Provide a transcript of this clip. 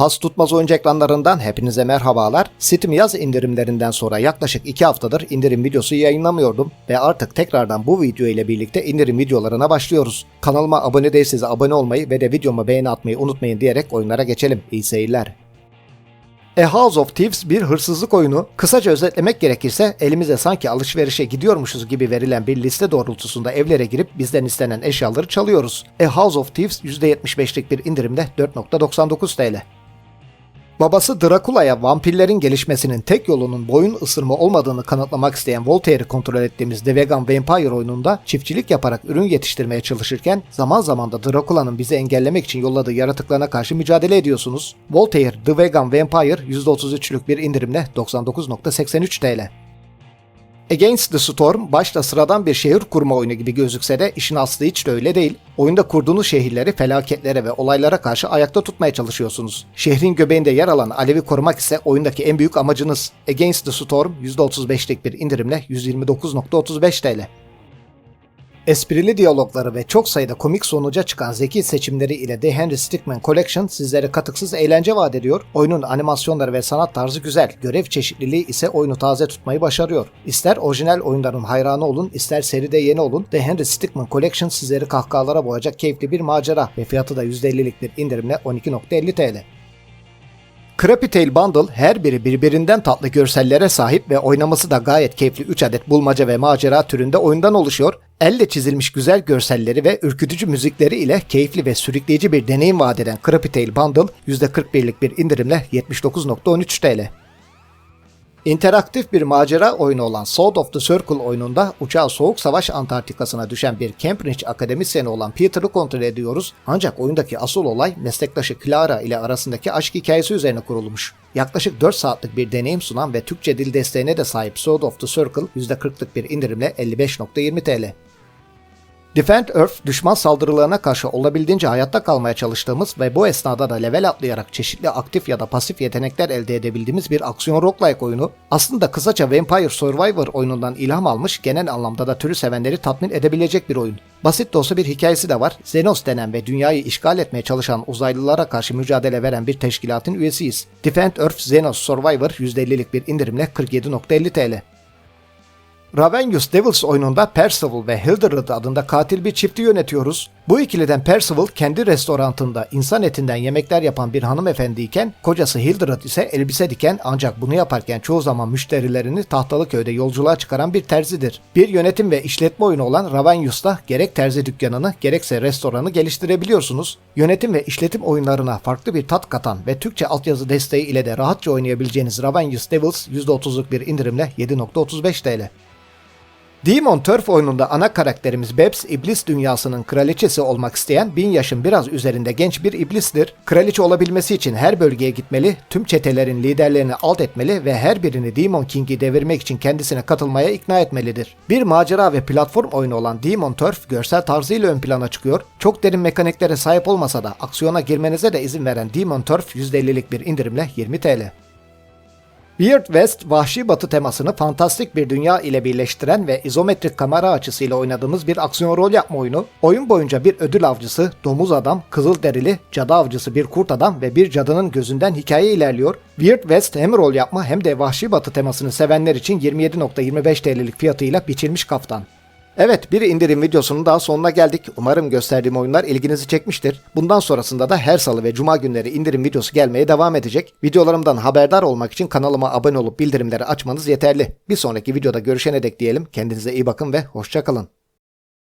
Pas tutmaz oyuncu ekranlarından hepinize merhabalar. Steam yaz indirimlerinden sonra yaklaşık 2 haftadır indirim videosu yayınlamıyordum ve artık tekrardan bu video ile birlikte indirim videolarına başlıyoruz. Kanalıma abone değilseniz abone olmayı ve de videoma beğeni atmayı unutmayın diyerek oyunlara geçelim. İyi seyirler. A House of Thieves bir hırsızlık oyunu. Kısaca özetlemek gerekirse elimize sanki alışverişe gidiyormuşuz gibi verilen bir liste doğrultusunda evlere girip bizden istenen eşyaları çalıyoruz. A House of Thieves %75'lik bir indirimde 4.99 TL. Babası Drakula'ya vampirlerin gelişmesinin tek yolunun boyun ısırma olmadığını kanıtlamak isteyen Voltaire'i kontrol ettiğimiz The Vegan Vampire oyununda çiftçilik yaparak ürün yetiştirmeye çalışırken zaman zaman da Drakula'nın bizi engellemek için yolladığı yaratıklarına karşı mücadele ediyorsunuz. Voltaire The Vegan Vampire %33'lük bir indirimle 99.83 TL. Against the Storm başta sıradan bir şehir kurma oyunu gibi gözükse de işin aslı hiç de öyle değil. Oyunda kurduğunuz şehirleri felaketlere ve olaylara karşı ayakta tutmaya çalışıyorsunuz. Şehrin göbeğinde yer alan alevi korumak ise oyundaki en büyük amacınız. Against the Storm %35'lik bir indirimle 129.35 TL. Esprili diyalogları ve çok sayıda komik sonuca çıkan zeki seçimleri ile The Henry Stickmin Collection sizlere katıksız eğlence vaat ediyor. Oyunun animasyonları ve sanat tarzı güzel, görev çeşitliliği ise oyunu taze tutmayı başarıyor. İster orijinal oyunların hayranı olun, ister seride yeni olun, The Henry Stickmin Collection sizleri kahkahalara boğacak keyifli bir macera ve fiyatı da %50'lik bir indirimle 12.50 TL. Crappy Tail Bundle her biri birbirinden tatlı görsellere sahip ve oynaması da gayet keyifli 3 adet bulmaca ve macera türünde oyundan oluşuyor. Elle çizilmiş güzel görselleri ve ürkütücü müzikleri ile keyifli ve sürükleyici bir deneyim vaat eden Crappy Tail Bundle %41'lik bir indirimle 79.13 TL. İnteraktif bir macera oyunu olan Sword of the Circle oyununda uçağı Soğuk Savaş Antarktikası'na düşen bir Cambridge akademisyeni olan Peter'ı kontrol ediyoruz. Ancak oyundaki asıl olay meslektaşı Clara ile arasındaki aşk hikayesi üzerine kurulmuş. Yaklaşık 4 saatlik bir deneyim sunan ve Türkçe dil desteğine de sahip Sword of the Circle %40'lık bir indirimle 55.20 TL. Defend Earth, düşman saldırılarına karşı olabildiğince hayatta kalmaya çalıştığımız ve bu esnada da level atlayarak çeşitli aktif ya da pasif yetenekler elde edebildiğimiz bir aksiyon roguelike oyunu. Aslında kısaca Vampire Survivor oyunundan ilham almış, genel anlamda da türü sevenleri tatmin edebilecek bir oyun. Basit de olsa bir hikayesi de var. Xenos denen ve dünyayı işgal etmeye çalışan uzaylılara karşı mücadele veren bir teşkilatın üyesiyiz. Defend Earth Xenos Survivor %50'lik bir indirimle 47.50 TL. Ravenius Devils oyununda Percival ve Hildred adında katil bir çifti yönetiyoruz. Bu ikiliden Percival kendi restorantında insan etinden yemekler yapan bir hanımefendiyken kocası Hildred ise elbise diken ancak bunu yaparken çoğu zaman müşterilerini tahtalı köyde yolculuğa çıkaran bir terzidir. Bir yönetim ve işletme oyunu olan Ravenius'ta gerek terzi dükkanını gerekse restoranı geliştirebiliyorsunuz. Yönetim ve işletim oyunlarına farklı bir tat katan ve Türkçe altyazı desteği ile de rahatça oynayabileceğiniz Ravenius Devils %30'luk bir indirimle 7.35 TL. Demon Turf oyununda ana karakterimiz Babs, iblis dünyasının kraliçesi olmak isteyen bin yaşın biraz üzerinde genç bir iblistir. Kraliçe olabilmesi için her bölgeye gitmeli, tüm çetelerin liderlerini alt etmeli ve her birini Demon King'i devirmek için kendisine katılmaya ikna etmelidir. Bir macera ve platform oyunu olan Demon Turf görsel tarzıyla ön plana çıkıyor. Çok derin mekaniklere sahip olmasa da aksiyona girmenize de izin veren Demon Turf %50'lik bir indirimle 20 TL. Weird West, vahşi batı temasını fantastik bir dünya ile birleştiren ve izometrik kamera açısıyla oynadığımız bir aksiyon rol yapma oyunu. Oyun boyunca bir ödül avcısı, domuz adam, kızıl derili, cadı avcısı bir kurt adam ve bir cadının gözünden hikaye ilerliyor. Weird West hem rol yapma hem de vahşi batı temasını sevenler için 27.25 TL'lik fiyatıyla biçilmiş kaftan. Evet bir indirim videosunun daha sonuna geldik. Umarım gösterdiğim oyunlar ilginizi çekmiştir. Bundan sonrasında da her salı ve cuma günleri indirim videosu gelmeye devam edecek. Videolarımdan haberdar olmak için kanalıma abone olup bildirimleri açmanız yeterli. Bir sonraki videoda görüşene dek diyelim. Kendinize iyi bakın ve hoşçakalın.